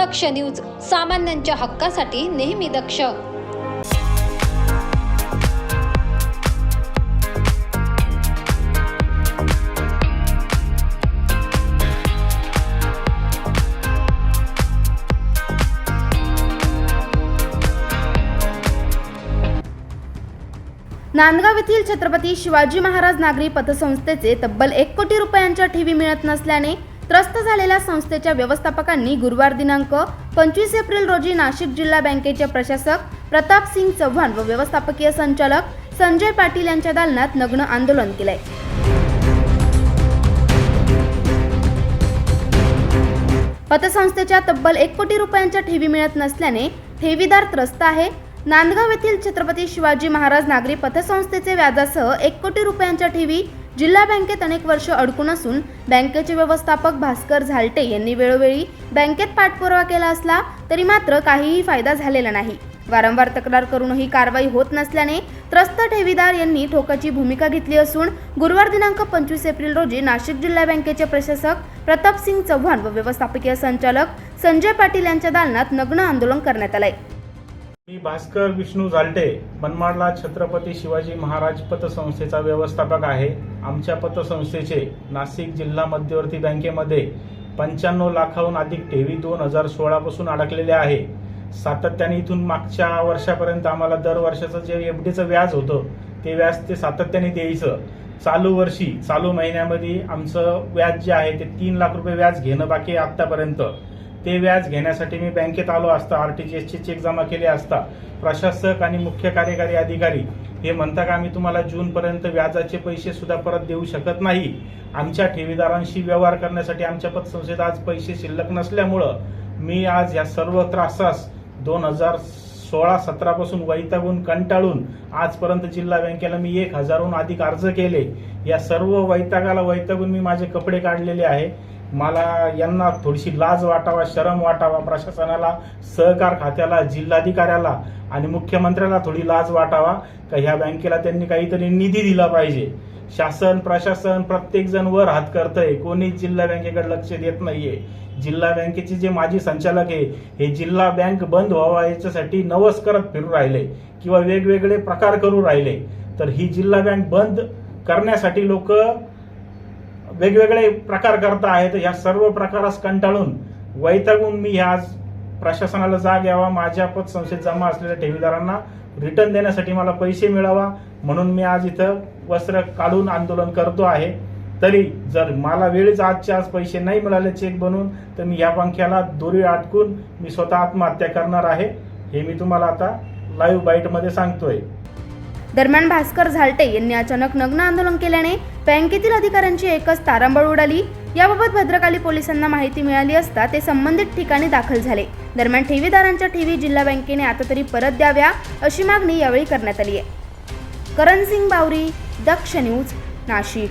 दक्ष news सामान्यांच्या हक्कासाठी नेहमी दक्ष. नांदगाव येथील छत्रपती शिवाजी महाराज नागरी पतसंस्थेचे तब्बल एक कोटी रुपयांच्या ठेवी मिळत नसल्याने त्रस्त झालेल्या संस्थेच्या व्यवस्थापकांनी गुरुवार दिनांक पंचवीस एप्रिल रोजी नाशिक जिल्हा बँकेचे प्रशासक प्रताप सिंग चव्हाण व व्यवस्थापकीय संचालक संजय पाटील यांच्या दालनात नग्न आंदोलन केलंय. पतसंस्थेच्या तब्बल एक कोटी रुपयांच्या ठेवी मिळत नसल्याने ठेवीदार त्रस्त आहे. नांदगाव येथील छत्रपती शिवाजी महाराज नागरी पतसंस्थेचे व्याजासह एक कोटी रुपयांच्या ठेवी जिल्हा बँकेत अनेक वर्ष अडकून असून बँकेचे व्यवस्थापक भास्कर झालटे यांनी वेळोवेळी बँकेत पाठपुरावा केला असला तरी मात्र काहीही फायदा झालेला नाही. वारंवार तक्रार करूनही कारवाई होत नसल्याने त्रस्त ठेवीदार यांनी ठोकाची भूमिका घेतली असून गुरुवार दिनांक पंचवीस एप्रिल रोजी नाशिक जिल्हा बँकेचे प्रशासक प्रताप सिंग चव्हाण व व्यवस्थापकीय संचालक संजय पाटील यांच्या दालनात नग्न आंदोलन करण्यात आलंय. मी भास्कर विष्णू झालटे मनमाडला छत्रपती शिवाजी महाराज पतसंस्थेचा व्यवस्थापक आहे. आमच्या पतसंस्थेचे नाशिक जिल्हा मध्यवर्ती बँकेमध्ये पंच्याण्णव लाखाहून अधिक ठेवी दोन हजार सोळापासून अडकलेल्या आहे. सातत्याने इथून मागच्या वर्षापर्यंत आम्हाला दर वर्षाचं जे एफ डीचं व्याज होतं ते व्याज ते सातत्याने द्यायचं. चालू वर्षी चालू महिन्यामध्ये आमचं व्याज जे आहे ते तीन लाख रुपये व्याज घेणं बाकी आहे आत्तापर्यंत. ते व्याज घेण्यासाठी मी बँकेत आलो असता आर टी जी एसचे चेक जमा केले असता प्रशासक आणि मुख्य कार्यकारी अधिकारी हे म्हणता का आम्ही तुम्हाला जूनपर्यंत व्याजाचे पैसे सुद्धा परत देऊ शकत नाही? आमच्या ठेवीदारांशी व्यवहार करण्यासाठी आमच्या पतसंस्थेत आज पैसे शिल्लक नसल्यामुळं मी आज या सर्व त्रासास दोन हजार सोळा सतरापासून वैतागून कंटाळून आजपर्यंत जिल्हा बँकेला मी एक हजारहून अधिक अर्ज केले. या सर्व वैतागाला वैतागून मी माझे कपडे काढलेले आहे. मला यांना थोडीशी लाज वाटावा शरम वाटावा प्रशासनाला सहकार खात्याला जिल्हाधिकाऱ्याला आणि मुख्यमंत्र्याला थोडी लाज वाटावा का ह्या बँकेला त्यांनी काहीतरी निधी दिला पाहिजे. शासन प्रशासन प्रत्येक जण वर हात करतंय. कोणीच जिल्हा बँकेकडे लक्ष देत नाहीये. जिल्हा बँकेचे जे माजी संचालक आहे हे जिल्हा बँक बंद व्हावा याच्यासाठी नवस करत फिरू राहिले किंवा वेगवेगळे प्रकार करू राहिले. तर ही जिल्हा बँक बंद करण्यासाठी लोक वेगवेगळे प्रकार करता आहेत. ह्या सर्व प्रकारास कंटाळून वैतागून मी आज प्रशासनाला जाग यावा माझ्या पतसंस्थेत जमा असलेल्या ठेवीदारांना रिटर्न देण्यासाठी मला पैसे मिळावा म्हणून मी आज इथं वस्त्र काढून आंदोलन करतो आहे. तरी जर मला वेळेच आजच्या आज पैसे नाही मिळाले चेक बनवून तर मी या पंख्याला दोरी अटकून मी स्वतः आत्महत्या करणार आहे. हे मी तुम्हाला आता लाईव्ह बाईटमध्ये सांगतोय. दरम्यान भास्कर झालटे यांनी अचानक नग्न आंदोलन केल्याने बँकेतील अधिकाऱ्यांची एकच तारांबळ उडाली. याबाबत भद्रकाली पोलिसांना माहिती मिळाली असता ते संबंधित ठिकाणी दाखल झाले. दरम्यान ठेवीदारांच्या ठेवी जिल्हा बँकेने आता तरी परत द्याव्या अशी मागणी यावेळी करण्यात आली आहे करण सिंग बावरी दक्ष न्यूज नाशिक.